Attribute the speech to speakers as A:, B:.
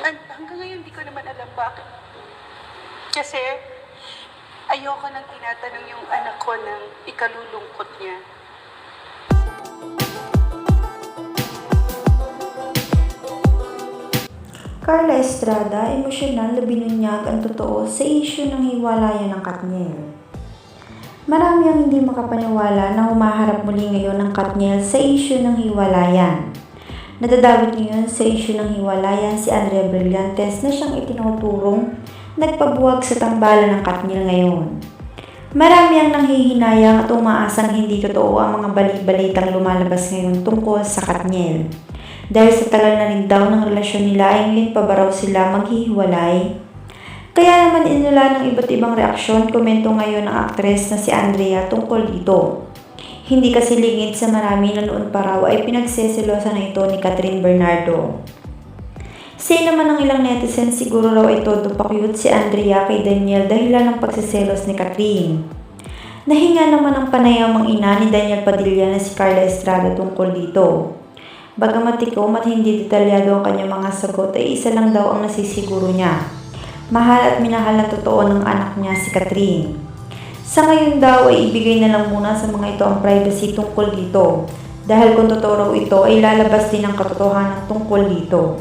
A: Hanggang ngayon, di ko naman alam bakit. Kasi, ayoko nang tinatanong yung anak ko ng ikalulungkot niya.
B: Carla Estrada, emosyonal na binunyag ang totoo sa isyu ng hiwalayan ng Katniel. Marami ang hindi makapaniwala na humaharap muli ngayon ng Katniel sa isyu ng hiwalayan. Nadadawit ngayon sa isyu ng hiwalayan si Andrea Brillantes na siyang itinuturong nagpabuwag sa tambalan ng Katniel ngayon. Marami ang nanghihinayang at umaasang hindi totoo ang mga balik-balitang lumalabas ngayon tungkol sa Katniel. Dahil sa tagal na rin daw ng relasyon nila ay ngayon pa ba raw sila maghihiwalay? Kaya naman inula ng iba't ibang reaksyon, komento ngayon ng aktres na si Andrea tungkol dito. Hindi kasi lingid sa marami na noon pa raw ay pinagseselosa na ito ni Catherine Bernardo. Say naman ng ilang netizens siguro raw ay todo pa cute si Andrea kay Daniel dahilan ng pagsiselos ni Catherine. Nahinga naman ang panayamang ina ni Daniel Padilla na si Carla Estrada tungkol dito. Bagamat tikom at hindi detalyado ang kanyang mga sagot ay isa lang daw ang nasisiguro niya. Mahal at minahal na totoo ng anak niya si Catherine. Sa ngayon daw ay ibigay na lang muna sa mga ito ang privacy tungkol dito. Dahil kung totoo ito ay lalabas din ang katotohanan tungkol dito.